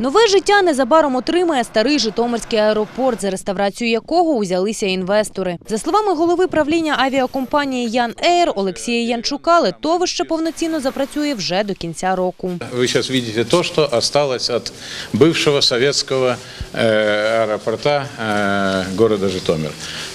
Нове життя незабаром отримає старий Житомирський аеропорт, за реставрацію якого узялися інвестори. За словами голови правління авіакомпанії Ян Ейр Олексія Янчука, литовище повноцінно запрацює вже до кінця року. Вы сейчас видите то, что осталось от бывшего советского э, аэропорта э, города Житомир.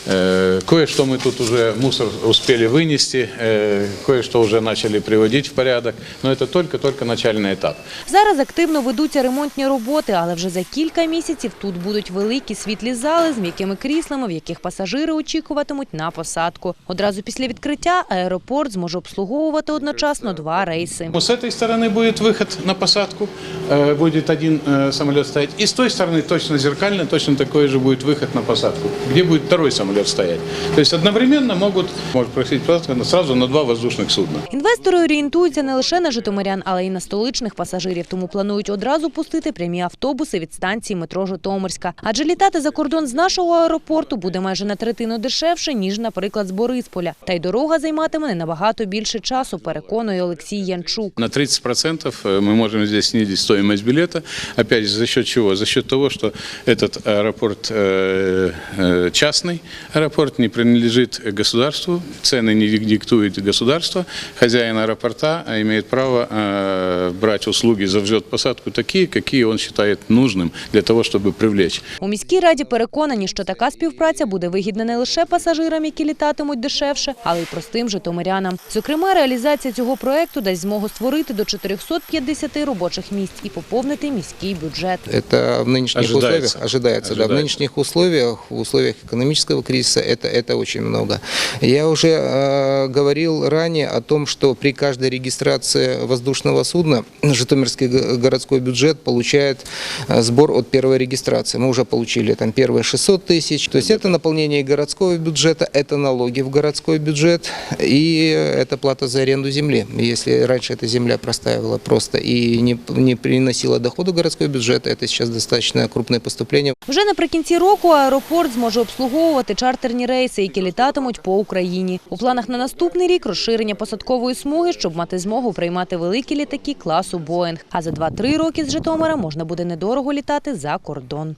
Э, кое-что мы тут уже мусор успели вынести, э, кое-что уже начали приводить в порядок, но это только-только начальный этап. Зараз активно ведуться ремонтні роботи, але вже за кілька місяців тут будуть великі світлі зали з м'якими кріслами, в яких пасажири очікуватимуть на посадку. Одразу після відкриття аеропорт зможе обслуговувати одночасно два рейси. С этой стороны будет выход на посадку, э, будет один э, самолет стоять, и с той стороны точно зеркально, точно такой же будет выход на посадку, где будет второй самолет стоять. То есть одновременно могут, может просить посадку сразу на два воздушных судна. Інвестори орієнтуються не лише на житомирян, але й на столичних пасажирів, тому планують одразу пустити прямі автобуси від станції метро Житомирська. Адже літати за кордон з нашого аеропорту буде майже на третину дешевше, ніж, наприклад, з Борисполя. Та й дорога займатиме не набагато більше часу, переконує Олексій Янчук. На 30% мы можем здесь снизить стоимость билета. Опять же, за счет чего? За счет того, что этот аэропорт э, э, частный аэропорт, не принадлежит государству, цены не диктует государство. Хозяин аэропорта имеет право э, брать услуги за взлет-посадку такие, какие он считает нужным для того, чтобы привлечь. У міській раді переконані, що така співпраця буде вигідна не лише пасажирам, які літатимуть дешевше, але й простим житомирянам. Зокрема, реалізація цього проекту дасть змогу створити до 450 робочих місць і поповнити міський бюджет. Это в нынешних Ожидается. условиях ожидается, да, в Ожидается. нынешних условиях, в условиях экономического кризиса это, это очень много. Я уже э, говорил ранее о том, что при каждой регистрации воздушного судна Житомирский го- городской бюджет получает э, сбор от первой регистрации. Мы уже получили там первые 600 тысяч. То есть это наполнение городского бюджета, это налоги в городской бюджет и это плата за аренду земли. Если раньше эта земля простаивала просто и не, не приносила дохода в городской бюджет, это сейчас достаточно крупное поступление. Вже наприкінці року аеропорт зможе обслуговувати чартерні рейси, які літатимуть по Україні. У планах на наступний рік розширення посадкової смуги, щоб мати змогу приймати великі літаки класу Боїнг. А за 2-3 роки з Житомира можна буде недорого літати за кордон.